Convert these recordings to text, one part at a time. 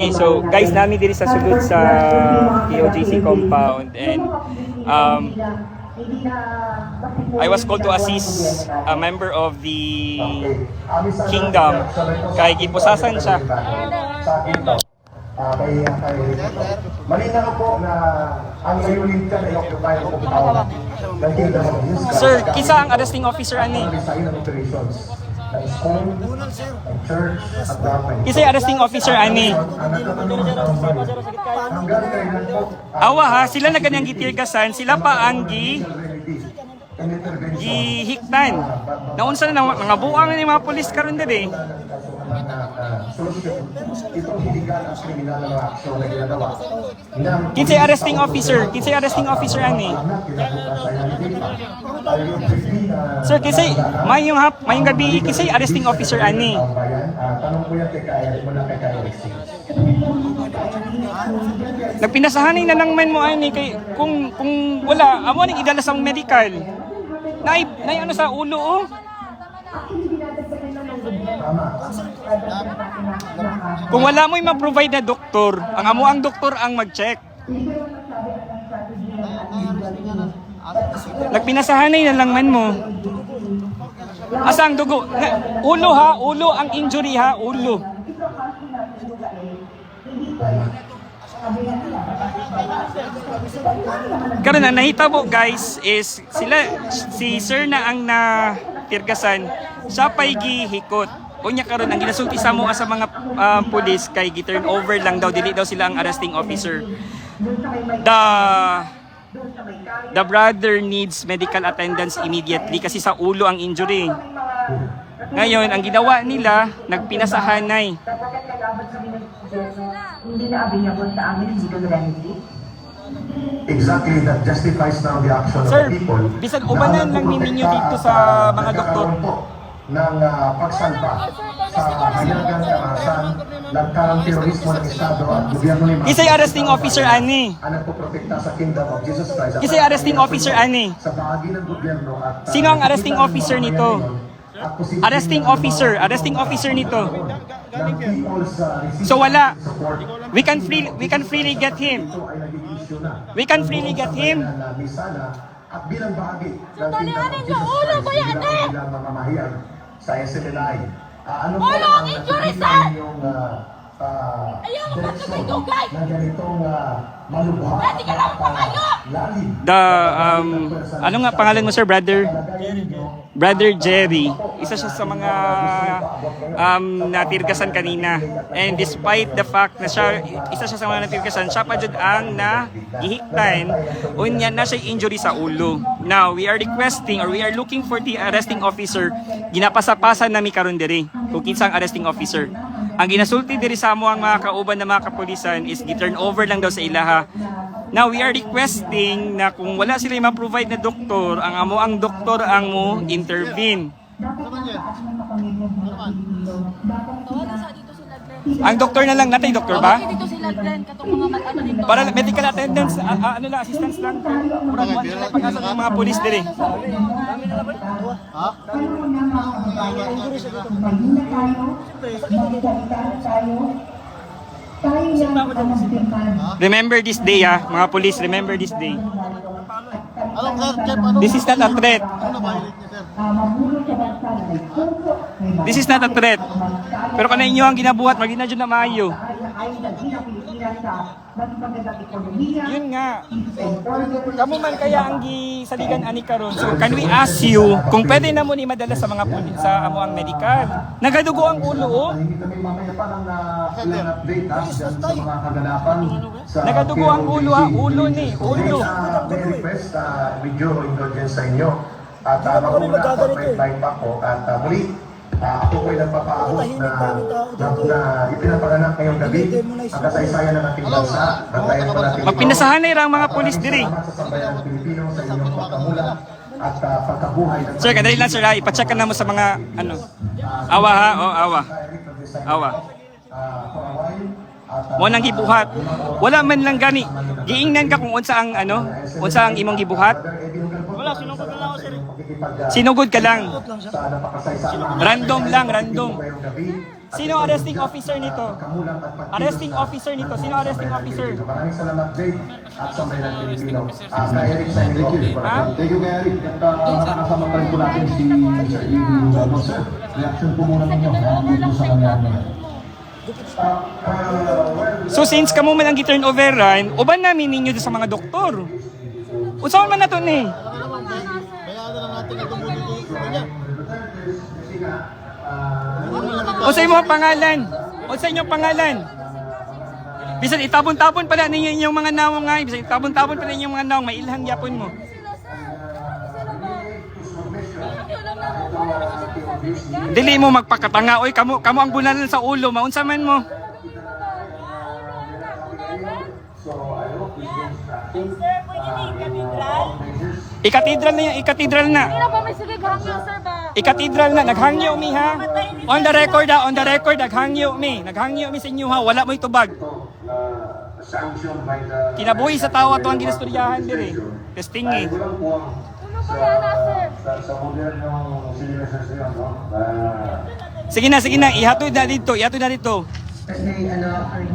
Okay, so guys, nami diri sa sulod sa POJC compound and um, I was called to assist a member of the kingdom kay gipusasan siya. Malinaw po na ang layunin ka na i-occupy compound ng Kingdom of. Sir, kisa ang arresting officer ani? Yung arresting officer ani? Awa ha, sila na ganyang gitirgasan, sila pa ang gi gihiktan. Naunsa na mga buang ni mga pulis karon na na ginagawa ng Kinsay arresting officer? Kinsay arresting officer ani? na Sir, kinsay mayong hap, mayong gabi kinsay arresting officer ani? tanong ko yan kay Kaya, muna kay Kaya Rexing. Nagpinasahanay na lang man mo ani kay kung kung wala amo ning idala sa medical. Nay, nay ano sa ulo oh. Kung wala mo ma-provide na doktor, ang amo ang doktor ang mag-check. Nagpinasahanay na lang man mo. Asa ang dugo? Ulo ha, ulo ang injury ha, ulo. Karon ang nahitabo guys is sila si sir na ang na tirgasan siya pay gihikot. Unya karon ang ginasulti sa mo sa mga um, pulis kay gi-turn over lang daw dili daw sila ang arresting officer. The the brother needs medical attendance immediately kasi sa ulo ang injury. Ngayon, ang ginawa nila, nagpinasahanay. Hindi na available sa amin legal remedy. Exactly, that justifies now the action Sir, of the people. bisan ubanan lang ninyo dito sa mga doktor. Ng uh, pagsalba sa hayagang karahasan, nagkarang terorismo ng Estado at gobyerno ni Kisay arresting officer ani. ang nagpoprotekta sa Kingdom of Jesus Christ. at Kisay arresting officer ani. Sa bahagi ng gobyerno at Sino ang arresting officer nito? Arresting officer, arresting officer nito. Ng uh, So wala. We can free we can freely get him. We can freely get him. at bilang bahagi ng of ano Jesus ulo ko yan, eh? ilang mamamahayag sa SMNI. Ah, ano Ulo po ang injury, nakikita The um ano nga pangalan mo sir, brother? Brother Jerry. Isa siya sa mga um natirgasan kanina. And despite the fact na siya isa siya sa mga natirgasan, siya pa jud ang na gihiktan unya na siya injury sa ulo. Now, we are requesting or we are looking for the arresting officer. Ginapasapasan nami karon diri kung kinsa ang arresting officer. Ang ginasulti diri sa amo ang mga kauban ng mga kapulisan is gi-turn over lang daw sa ilaha. Now, we are requesting na kung wala sila ma-provide na doktor, ang amo ang doktor ang mo intervene. Tawagan sa dito sila Glenn. Ang doktor na lang natay doktor ba? Tawagan dito sila Glenn, katong mga mag-ano dito. Para medical attendance, ah, ah, ano lang, assistance lang. Murag mo sila pag-asa ng mga pulis diri. Remember this day ah, mga pulis, remember this day. Sir, ano? This is not a threat. Ano niya, sir? This is not a threat. Pero kana inyo ang ginabuhat, magina jud na maayo. Yun nga. Kamo man kaya ang gisaligan ani karon. So can we ask you kung pwede na mo ni madala sa mga pulis sa amo ang medical? Nagadugo ang ulo oh. Dyan Nagadugo ang ulo ha, ulo ni, ulo. Request, uh, video indulgence sa inyo. At uh, mauna ako, may flight pa ako. At uh, muli, uh, ako po'y nagpapaabot na, na, na ipinapanganak ngayong gabi ang kasaysayan ng ating bansa. Bantayan po natin ito. Magpinasahanay ra ang mga pulis diri. Salamat sa sambayan ng Pilipino sa inyong pagkamulat at uh, pagkabuhay. ng Sir, kadali lang sir ha, ipa-check ka na mo sa mga ano. Awa ha, oh awa. Awa. At Mo nang gibuhat. Wala man lang gani. Giingnan ka kung unsa ang ano, unsa ang imong gibuhat. Wala, sinungkot Sinugod ka lang. Random lang, random. Sino arresting officer nito? Arresting officer nito. Sino arresting officer? Maraming salamat, Jade. At sa Bayan Pilipino. Ah, sa Eric inyo. Ha? Thank you, Eric. At uh, nakakasama pa rin po natin si Sir Ibi Lugano, sir. Reaction po muna ninyo dito sa nangyari. So since kamo man ang gi-turn overan, uban namin ninyo sa mga doktor. Usaon man na to ni? Kaya dito niya. O sa imong pangalan? O sa inyong pangalan? Bisan itabon-tabon pala ninyo inyong mga nawong nga. Bisan itabon-tabon pala inyong mga nawong. May ilhang yapon mo. Dili mo magpakatanga. Oy, kamo, kamo ang bunalan sa ulo. Maunsa man mo. Ikatidral na yan. Ikatidral na. Hindi na may sige hangyo, sir ba? Ikatidral na, naghangyo mi ha. On the record ha, on the record, naghangyo mi. Naghangyo mi sa inyo ha, wala mo itubag. uh, Kinabuhi sa tawa to ang ginasturyahan. Testing eh. Walang puwang Ano Sige na, sige na, ihatod na dito, ihatod na dito.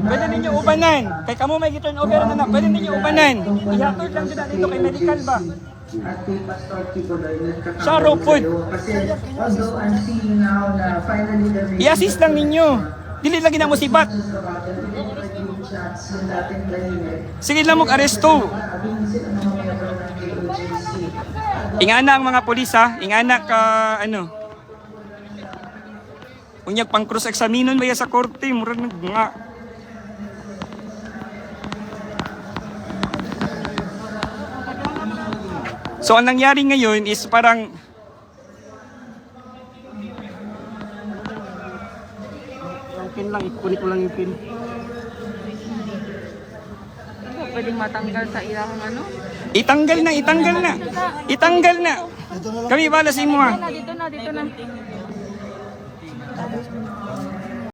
Pwede ninyo ubanan. Kay kamo may giturn over na na, pwede ninyo ubanan. Ihatod lang din dito kay medical ba? At kay Pastor Doyle Siya, raw food. Kasi although I'm seeing now na finally the I-assist lang ninyo. Dili lagi na mo sibat. Sige lang mo aresto. Ingana ang mga pulis ha, ingana ka ano. Unyag pang cross examinon ba sa korte, murag nga. So ang nangyari ngayon is parang pin lang, kunin ko lang yung pin. Pwedeng matanggal sa ilang ano? itanggal na, itanggal na. Itanggal na. Kami bala sa imo ha. Na, dito na, dito na.